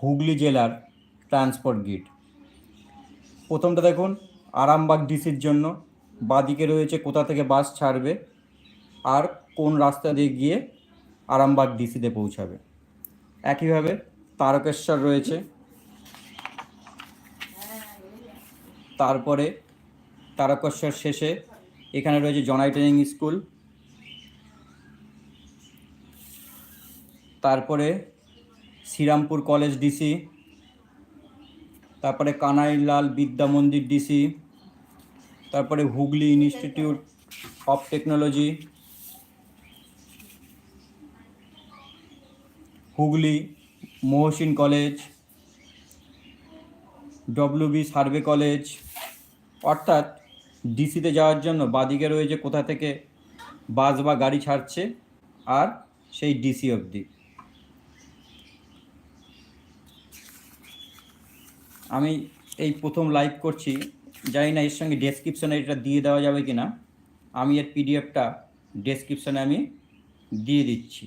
হুগলি জেলার ট্রান্সপোর্ট গিট। প্রথমটা দেখুন, আরামবাগ ডিসির জন্য। বাদিকে রয়েছে কোথা থেকে বাস ছাড়বে আর কোন রাস্তা দিয়ে গিয়ে আরামবাগ ডিসিতে পৌঁছাবে। একইভাবে তারকেশ্বর রয়েছে। তারপরে তারকেশ্বর শেষে এখানে রয়েছে জনাই ট্রেনিং স্কুল। তারপরে শ্রীরামপুর কলেজ ডিসি, তারপরে কানাইলাল বিদ্যা মন্দির ডিসি, তারপরে Hooghly institute of technology, Hooghly Mohsin college W B survey college, অর্থাৎ ডিসিতে যাওয়ার জন্য বাদিকে রয়েছে কোথা থেকে বাস বা গাড়ি ছাড়ছে আর সেই ডিসি অবধি। আমি এই প্রথম লাইভ করছি। জানি না এর সঙ্গে ডেসক্রিপশনে এটা দিয়ে দেওয়া যাবে কি না আমি এর পিডিএফটা ডেসক্রিপশানে আমি দিয়ে দিচ্ছি।